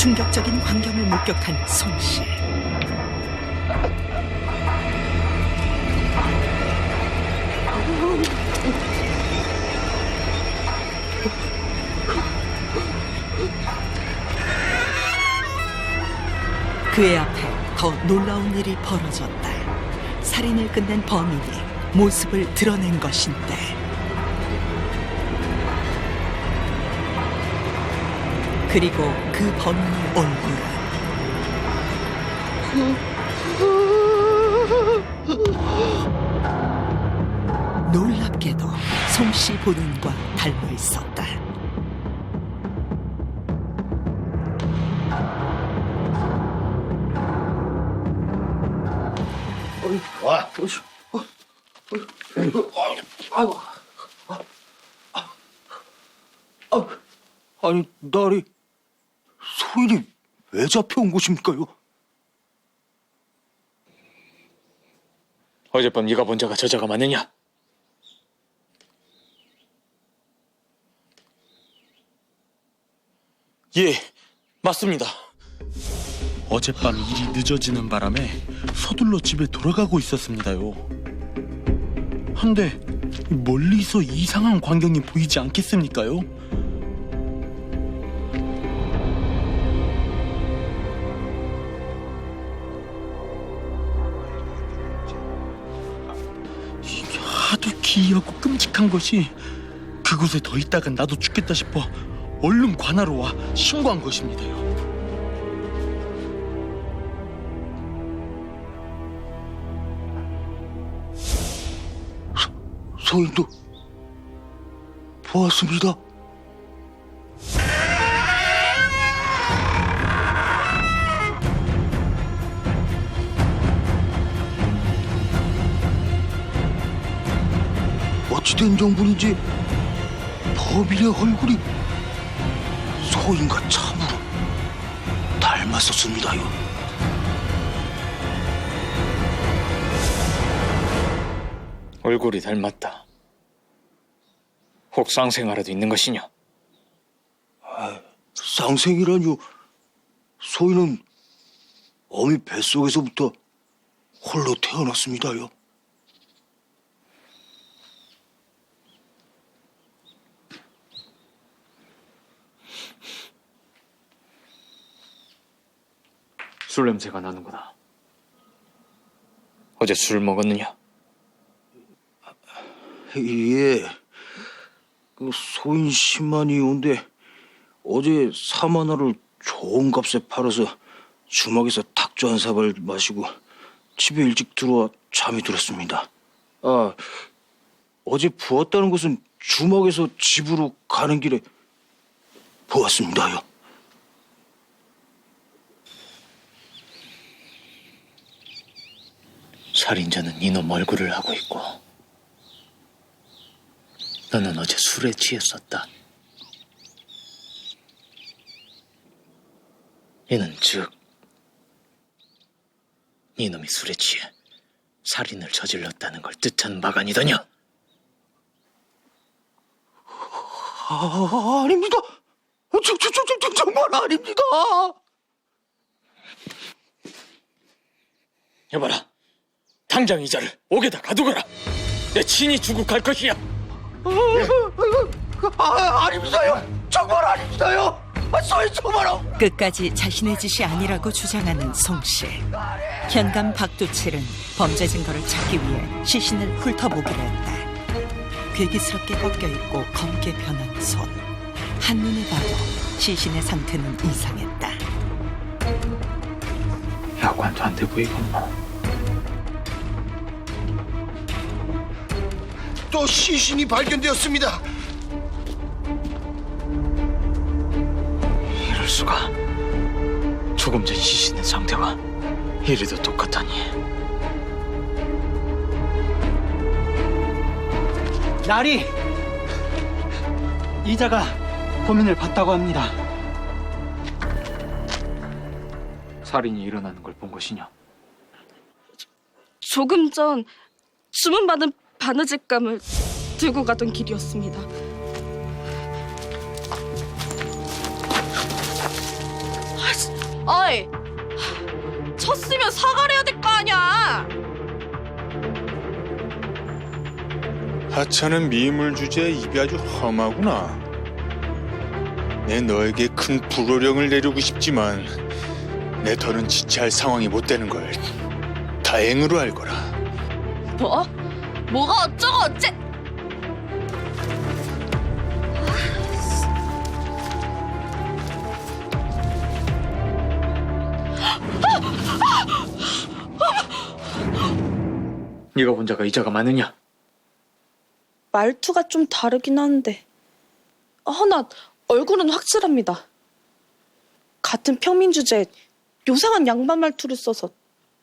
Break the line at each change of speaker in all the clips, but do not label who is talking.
충격적인 광경을 목격한 송 씨. 그의 앞에 더 놀라운 일이 벌어졌다. 살인을 끝낸 범인이 모습을 드러낸 것인데. 그리고 그 범인의 얼굴은 놀랍게도 송씨 본인과 닮아 있었다.
와, 아이고, 아, 아니 나리 소인이 왜 잡혀온 것입니까요?
어젯밤 네가 본 자가 저 자가 맞느냐? 예, 맞습니다.
어젯밤 일이 늦어지는 바람에 서둘러 집에 돌아가고 있었습니다요. 한데 멀리서 이상한 광경이 보이지 않겠습니까요? 기이하고 끔찍한 것이 그곳에 더 있다간 나도 죽겠다 싶어 얼른 관하로 와 신고한 것입니다요.
소인도 보았습니다. 어찌된 정분인지 범인의 얼굴이 소인과 참으로 닮았었습니다요.
얼굴이 닮았다. 혹 쌍생아라도 있는 것이냐?
쌍생이라뇨. 소인은 어미 뱃속에서부터 홀로 태어났습니다요.
술 냄새가 나는구나. 어제 술 먹었느냐?
예. 그 소인 10만이 온데 어제 4만원을 좋은 값에 팔아서 주막에서 탁주 한 사발 마시고 집에 일찍 들어와 잠이 들었습니다. 아, 어제 부었다는 것은 주막에서 집으로 가는 길에 보았습니다요.
살인자는 이놈 얼굴을 하고 있고 너는 어제 술에 취했었다. 이는 즉 이놈이 술에 취해 살인을 저질렀다는 걸 뜻하는 바가 아니더냐?
아, 아닙니다. 저, 저, 저, 저, 저, 정말 아닙니다.
여봐라 당장 이 자를 옥에다 가두거라 내 친히 주고 갈 것이야
아, 아닙니다요. 정말 아닙니다요. 아, 소인 정말 아,
끝까지 자신의 짓이 아니라고 주장하는 송씨. 현감 박두칠은 범죄 증거를 찾기 위해 시신을 훑어보기로 했다. 괴기스럽게 꺾여 있고 검게 변한 손. 한눈에 봐도 시신의 상태는 이상했다.
약관도 안 돼 보이구만
또 시신이 발견되었습니다.
이럴 수가 조금 전 시신의 상태가 이리도 똑같다니
나리 이자가 고민을 봤다고 합니다.
살인이 일어나는 걸 본 것이냐
조금 전 주문받은 바느질감을 들고 가던 길이었습니다. 아, 어이, 쳤으면 사과를 해야 될 거 아니야.
하찮은 미물 주제에 입이 아주 험하구나. 내 너에게 큰 불호령을 내리고 싶지만 내 더는 지체할 상황이 못 되는 걸 다행으로 알거라.
뭐? 뭐가 어쩌고 어째?
네가 혼자가 이자가 많으냐?
말투가 좀 다르긴 한데. 허나 얼굴은 확실합니다. 같은 평민 주제에 요상한 양반 말투를 써서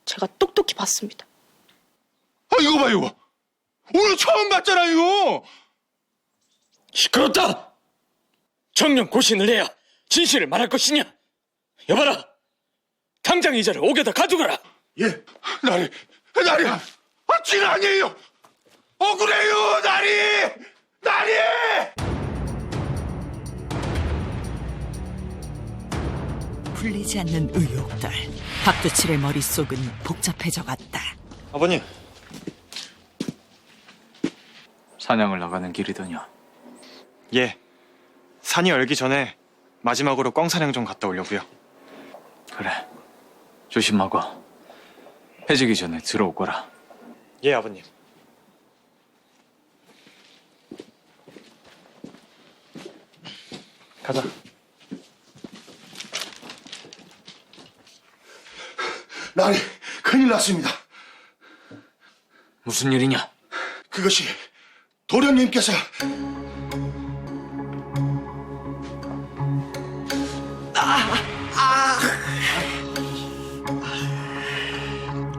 제가 똑똑히 봤습니다.
아 이거 봐 이거. 오늘 처음 봤잖아 이거.
시끄럽다! 정령 고신을 해야 진실을 말할 것이냐? 여봐라! 당장 이자를 옥에다 가두거라!
예, 나리, 나리, 아, 진 아니에요. 억울해요, 나리, 나리.
풀리지 않는 의혹들. 박두칠의 머릿속은 복잡해져 갔다.
아버님,
사냥을 나가는 길이더냐?
예. 산이 열기 전에 마지막으로 꽝 사냥 좀 갔다 오려고요.
그래. 조심하고. 해지기 전에 들어오거라.
예, 아버님. 가자.
나리 큰일 났습니다.
무슨 일이냐?
그것이 도련님께서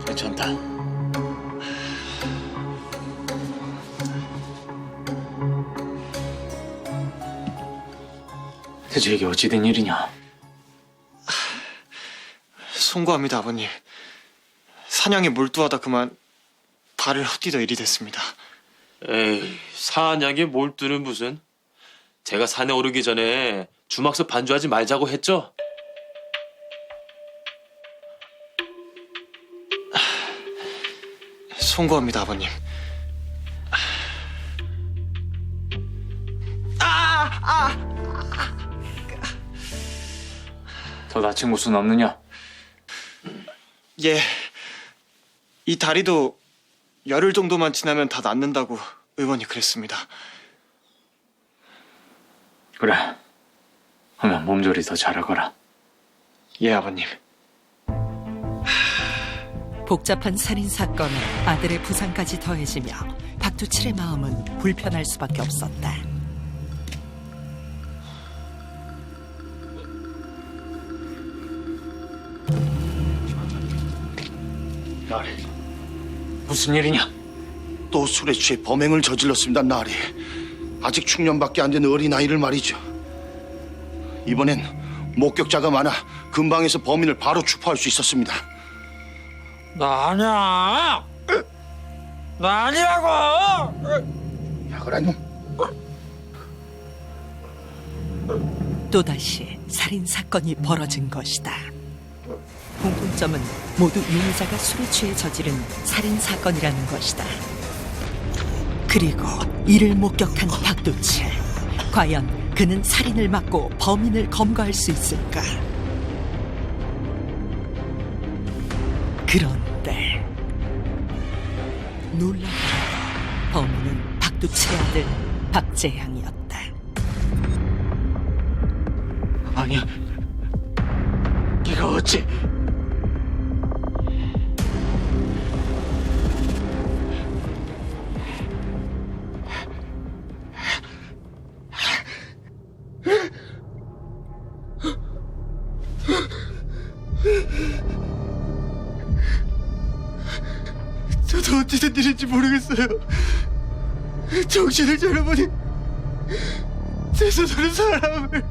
괜찮다. 대체 이게 어찌된 일이냐?
송구합니다, 아버님. 사냥에 몰두하다 그만 발을 헛디뎌 일이 됐습니다.
에이, 사냥에 몰두는 무슨? 제가 산에 오르기 전에 주막서 반주하지 말자고 했죠?
송구합니다, 아버님.
더 다친 곳은 없느냐?
예. 이 다리도 열흘 정도만 지나면 다 낫는다고 의원이 그랬습니다.
그래. 하면 몸조리 더 잘하거라.
예, 아버님.
복잡한 살인 사건에 아들의 부상까지 더해지며 박두칠의 마음은 불편할 수밖에 없었다.
무슨 일이냐?
또 술에 취해 범행을 저질렀습니다. 나리 아직 중년밖에 안 된 어린 아이를 말이죠. 이번엔 목격자가 많아 근방에서 범인을 바로 추파할 수 있었습니다.
나 아니야. 나 아니라고.
야그라님
또다시 살인 사건이 벌어진 것이다. 공통점은 모두 용의자가 술에 취해 저지른 살인 사건이라는 것이다. 그리고 이를 목격한 박두칠. 과연 그는 살인을 막고 범인을 검거할 수 있을까? 그런데 놀랍게도 범인은 박두칠의 아들 박재향이었다.
아니야. 네가 어찌?
모르겠어요. 정신을 차려보니 제 손으로 사람을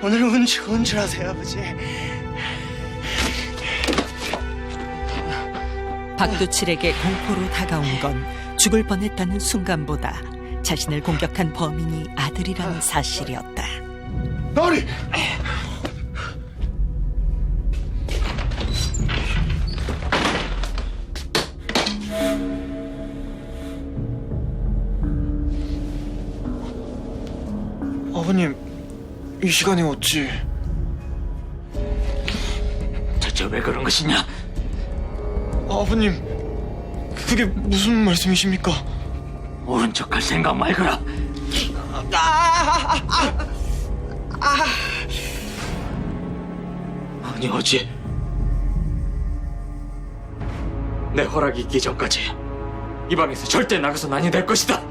오늘 운치 운치라세요 아버지.
박두칠에게 공포로 다가온 건 죽을 뻔했다는 순간보다 자신을 공격한 범인이 아들이라는 사실이었다.
나리!
이 시간에 어찌?
대체 왜 그런 것이냐?
아버님 그게 무슨 말씀이십니까?
모른 척할 생각 말거라. 아니 어찌 내 허락이 있기 전까지 이 방에서 절대 나가서 아니 될 것이다.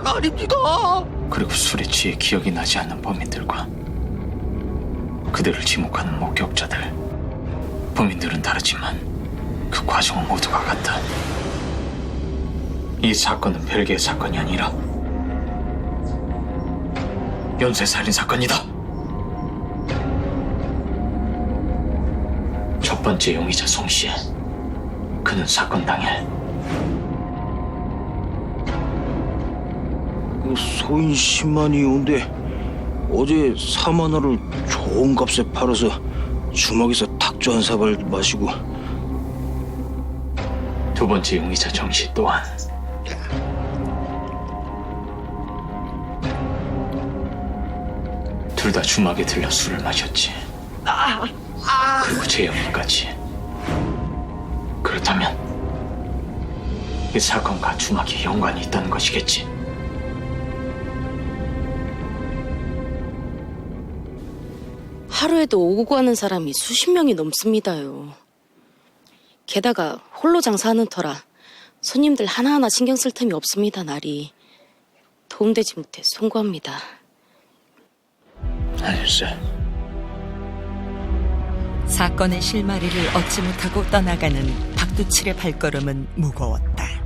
정말 아닙니다!
그리고 술에 취해 기억이 나지 않는 범인들과 그들을 지목하는 목격자들. 범인들은 다르지만 그 과정은 모두가 같다. 이 사건은 별개의 사건이 아니라 연쇄살인 사건이다. 첫 번째 용의자 송 씨 그는 사건 당일
소인 10만이 온데 어제 4만 원을 좋은 값에 팔아서 주먹에서 탁주 한 사발 마시고
두 번째 용의자 정씨 또한 둘 다 주막에 들려 술을 마셨지. 그리고 재영이까지. 그렇다면 이 사건과 주막이 연관이 있다는 것이겠지.
하루에도 오고 가는 사람이 수십 명이 넘습니다요. 게다가 홀로 장사하는 터라 손님들 하나하나 신경 쓸 틈이 없습니다, 날이. 도움되지 못해 송구합니다.
알겠어.
사건의 실마리를 얻지 못하고 떠나가는 박두칠의 발걸음은 무거웠다.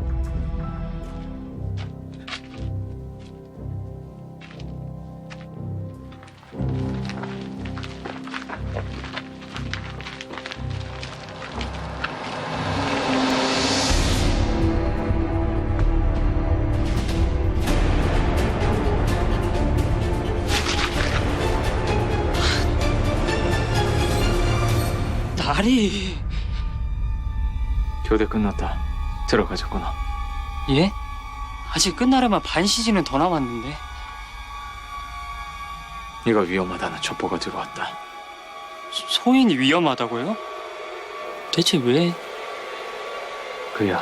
교대 끝났다. 들어가자꾸나.
예? 아직 끝나려면 반 시즌은 더 남았는데.
네가 위험하다는 첩보가 들어왔다.
소인이 위험하다고요? 대체 왜?
그야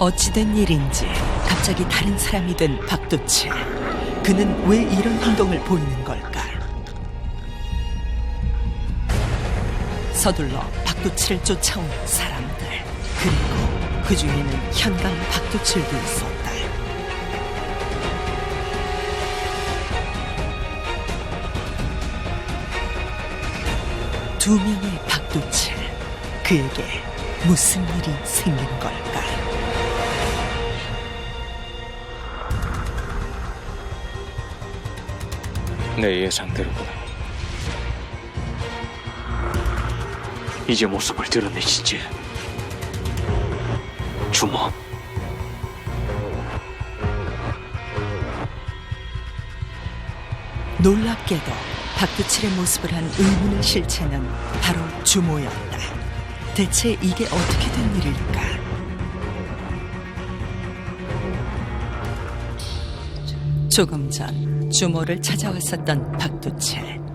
어찌된 일인지 갑자기 다른 사람이 된 박두칠. 그는 왜 이런 행동을 보이는 걸까? 서둘러 박두칠을 쫓아온 사람들. 그리고 그 중에는 현강 박두칠도 있었다. 두 명의 박두칠. 그에게 무슨 일이 생긴 걸까?
내 예상대로구나. 이제 모습을 드러내시지. 주모.
놀랍게도 박두칠의 모습을 한 의문의 실체는 바로 주모였다. 대체 이게 어떻게 된 일일까? 조금 전 주모를 찾아왔었던 박두칠.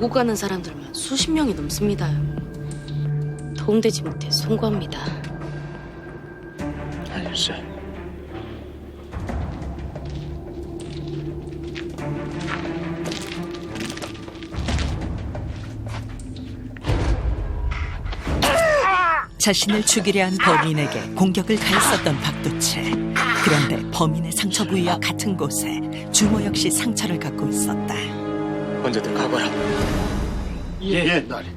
오고 가는 사람들만 수십 명이 넘습니다. 도움되지 못해 송구합니다.
알겠어.
자신을 죽이려 한 범인에게 공격을 가했었던 박도채. 그런데 범인의 상처 부위와 같은 곳에 주모 역시 상처를 갖고 있었다.
언제든 가거라.
예, 나리.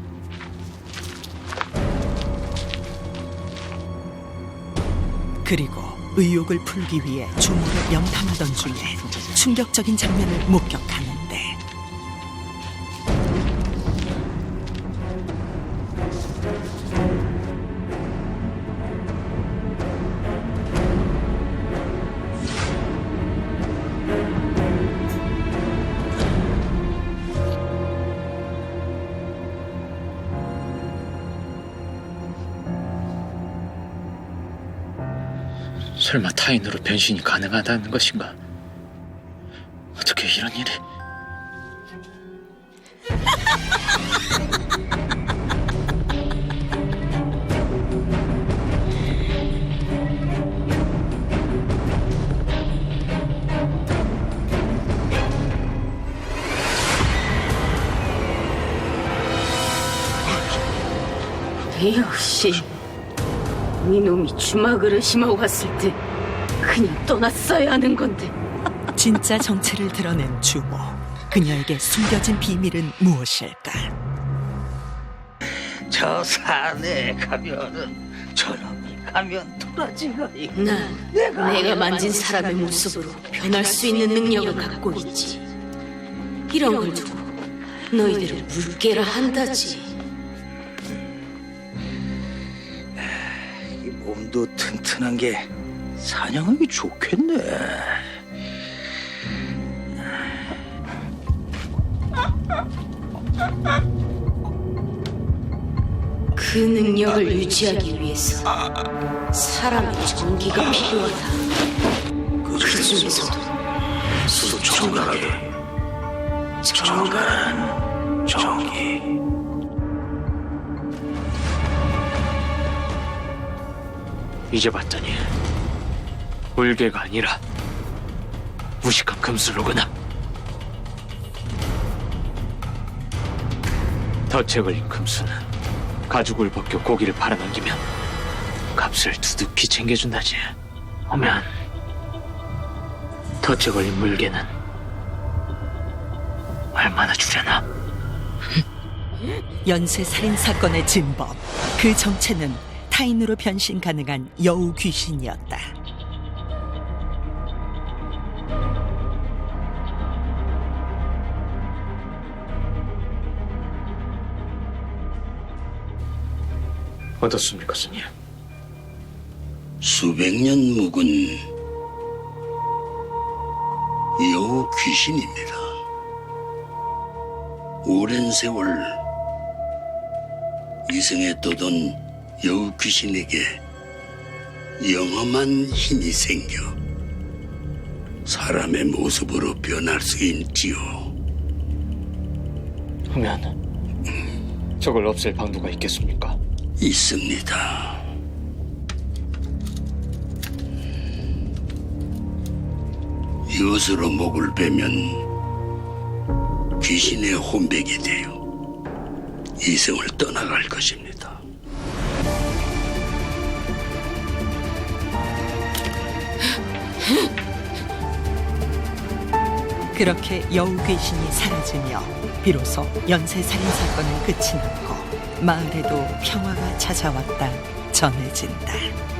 그리고 의욕을 풀기 위해 주모를 염탐하던 중에 충격적인 장면을 목격하는
설마 타인으로 변신이 가능하다는 것인가? 어떻게 이런 일이?
역시 이놈이 주막을 의심하고 갔을 때 그냥 떠났어야 하는 건데
진짜 정체를 드러낸 주모. 그녀에게 숨겨진 비밀은 무엇일까?
저 산에 가면은 저놈이 가면 도라지가 있고
난 내가 만진 사람의 모습으로 변할 수 있는 능력을 갖고 있지 이런 걸 두고 너희들을 물개라 한다지
몸도 튼튼한 게 사냥하기 좋겠네.
그 능력을 유지하기 위해서 사람의 정기가 필요하다 그 중에서도
정갈하게 정갈한 정기.
이제 봤더니 울개가 아니라 무식한 금술로구나. 덫에 걸린 금수는 가죽을 벗겨 고기를 팔아넘기면 값을 두둑히 챙겨준다지. 오면 덫에 걸린 물개는 얼마나 주려나?
연쇄 살인 사건의 진범. 그 정체는 타인으로 변신 가능한 여우 귀신이었다.
어떻습니까, 스님?
수백 년 묵은 여우 귀신입니다. 오랜 세월 이승에 떠돈 여우 귀신에게 영험한 힘이 생겨 사람의 모습으로 변할 수 있지요.
하면 저걸 없앨 방도가 있겠습니까?
있습니다. 이것으로 목을 베면 귀신의 혼백이 되어 이승을 떠나갈 것입니다.
그렇게 여우 귀신이 사라지며 비로소 연쇄 살인 사건은 끝이 났고 마을에도 평화가 찾아왔다 전해진다.